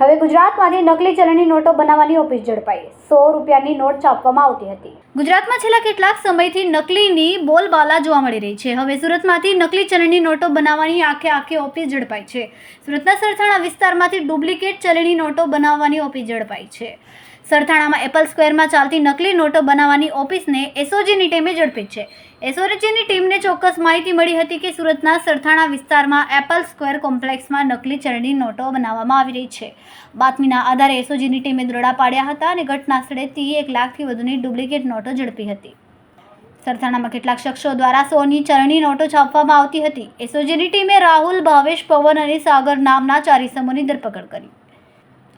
હવે ગુજરાતમાંથી નકલી ચલણની નોટો બનાવવાની ઓફિસ ઝડપાઈ. સો રૂપિયાની નોટ છાપવામાં આવતી હતી. ગુજરાતમાં છેલ્લા કેટલાક સમયથી નકલીની બોલબાલા જોવા મળી રહી છે. હવે સુરતમાંથી નકલી ચલણની નોટો બનાવવાની આખે આખી ઓફિસ ઝડપાઈ છે. સુરતના સરથાણા વિસ્તારમાંથી ડુપ્લિકેટ ચલણી નોટો બનાવવાની ઓફિસ ઝડપાઈ છે. સરથાણામાં એપલ સ્ક્વેરમાં ચાલતી નકલી નોટો બનાવવાની ઓફિસને એસઓજીની ટીમે ઝડપી છે. એસઓજીની ટીમને ચોક્કસ માહિતી મળી હતી કે સુરતના સરથાણા વિસ્તારમાં એપલ સ્ક્વેર કોમ્પ્લેક્સમાં નકલી ચરણી નોટો બનાવવામાં આવી રહી છે. બાતમીના આધારે એસઓજીની ટીમે દરોડા પાડ્યા હતા અને ઘટના સ્થળેથી એક લાખથી વધુની ડુપ્લિકેટ નોટો ઝડપી હતી. સરથાણામાં કેટલાક શખ્સો દ્વારા સોની ચરણી નોટો છાપવામાં આવતી હતી. એસઓજીની ટીમે રાહુલ, ભાવેશ પવન અને સાગર નામના ચાર ઇસમોની ધરપકડ કરી.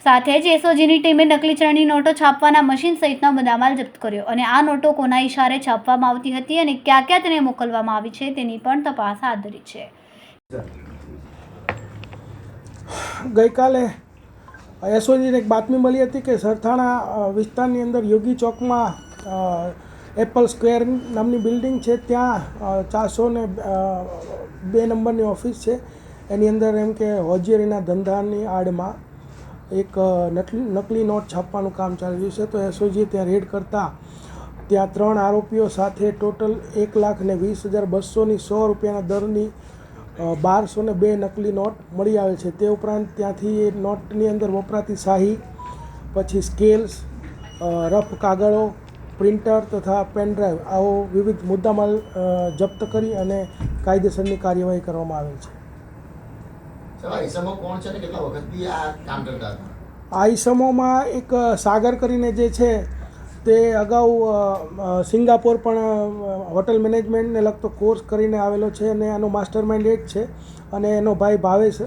સાથે જ એસઓજીની ટીમે નકલી ચલણી નોટો છાપવાના મશીન સહિતનો મુદ્દામાલ જપ્ત કર્યો અને આ નોટો કોના ઇશારે છાપવામાં આવતી હતી અને ક્યાં ક્યાં તેને મોકલવામાં આવી છે તેની પણ તપાસ હાથ ધરી છે. ગઈકાલે એસઓજીને એક બાતમી મળી હતી કે સરથાણા વિસ્તારની અંદર યોગી ચોકમાં એપલ સ્ક્વેર નામની બિલ્ડિંગ છે. ત્યાં ચારસો ને બે નંબરની ઓફિસ છે. એની અંદર એમ કે હોજીરીના ધંધાની આડમાં એક નકલી નોટ છાપવાનું કામ ચાલી રહ્યું છે. તો એસઓજીએ ત્યાં રેડ કરતાં ત્યાં ત્રણ આરોપીઓ સાથે ટોટલ એક લાખ ને વીસ હજાર બસોની સો રૂપિયાના દરની બારસો ને બે નકલી નોટ મળી આવે છે. તે ઉપરાંત ત્યાંથી એ નોટની અંદર વપરાતી શાહી, પછી સ્કેલ્સ રફ કાગળો, પ્રિન્ટર તથા પેનડ્રાઈવ આવો વિવિધ મુદ્દામાલ જપ્ત કરી અને કાયદેસરની કાર્યવાહી કરવામાં આવેલ છે. ઈસમો કોણ છે ને કેટલા વખતથી આ કામ કરતા હતા? આ એક સાગર કરીને જે છે, તે અગાઉ સિંગાપોર પણ હોટલ મેનેજમેન્ટને લગતો કોર્સ કરીને આવેલો છે અને આનો માસ્ટર માઇન્ડ એ છે અને એનો ભાઈ ભાવેશ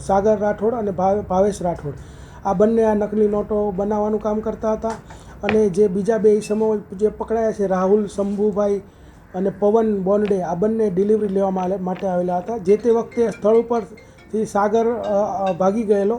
સાગર રાઠોડ અને ભાવે- ભાવેશ રાઠોડ. આ બંને આ નકલી નોટો બનાવવાનું કામ કરતા હતા અને જે બીજા બે ઈસમો જે પકડાયા છે, રાહુલ, શંભુભાઈ અને પવન, બોન્ડે આ બંને ડિલિવરી લેવા માટે આવેલા હતા. જે તે વખતે સ્થળ ઉપરથી સાગર ભાગી ગયેલો.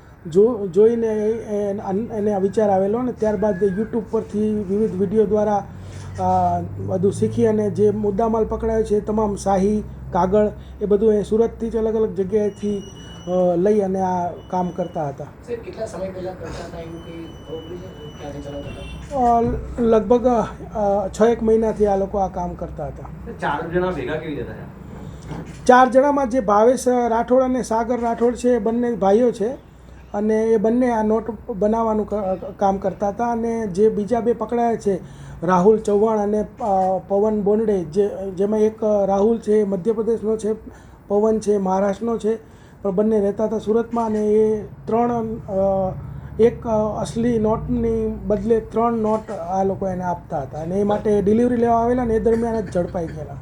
જો જોઈને એને આ વિચાર આવેલો ને ત્યારબાદ યુટ્યુબ પરથી વિવિધ વીડિયો દ્વારા આ, બધું શીખી અને જે મુદ્દામાલ પકડાયો છે તમામ શાહી કાગળ એ બધું એ સુરતથી જ અલગ અલગ જગ્યાએથી લઈ અને આ કામ કરતા હતા. લગભગ છ એક મહિનાથી આ લોકો આ કામ કરતા હતા. ચાર જણા ભેગા કેવી રીતે થયા? ચાર જણામાં જે ભાવેશ રાઠોડ અને સાગર રાઠોડ છે એ બંને ભાઈઓ છે. અને એ બંને આ નોટ બનાવવાનું કામ કરતા હતા અને જે બીજા બે પકડાયા છે, રાહુલ ચૌહાણ અને પવન બોંડે, જે, જેમાં એક રાહુલ છે, એ મધ્યપ્રદેશનો છે, પવન છે મહારાષ્ટ્રનો છે, પણ બંને રહેતા હતા સુરતમાં અને એ ત્રણ એક અસલી નોટની બદલે ત્રણ નોટ આ લોકો એને આપતા હતા અને એ માટે ડિલિવરી લેવા આવેલા ને એ દરમિયાન જ ઝડપાઈ ગયેલા.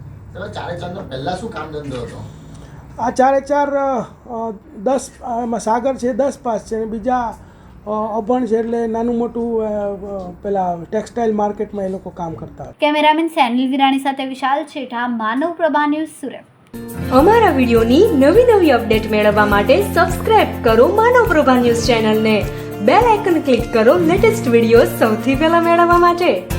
પહેલા શું કામ ધંધો હતો? આ ચારે ચાર દસ સાગર છે દસ પાસ છે અને બીજા અભણ છે એટલે નાનું મોટું પેલા ટેક્સટાઇલ માર્કેટમાં એ લોકો કામ કરતા કેમેરામેન સેનિલ વિરાણી સાથે વિશાલ છેઠા માનવ પ્રભા ન્યૂઝ સુરત. અમારા વિડિયોની નવી નવી અપડેટ મેળવવા માટે સબસ્ક્રાઇબ કરો માનવ પ્રભા ન્યૂઝ ચેનલને. બેલ આઇકન ક્લિક કરો લેટેસ્ટ વીડિયો સૌથી પહેલા મેળવવા માટે.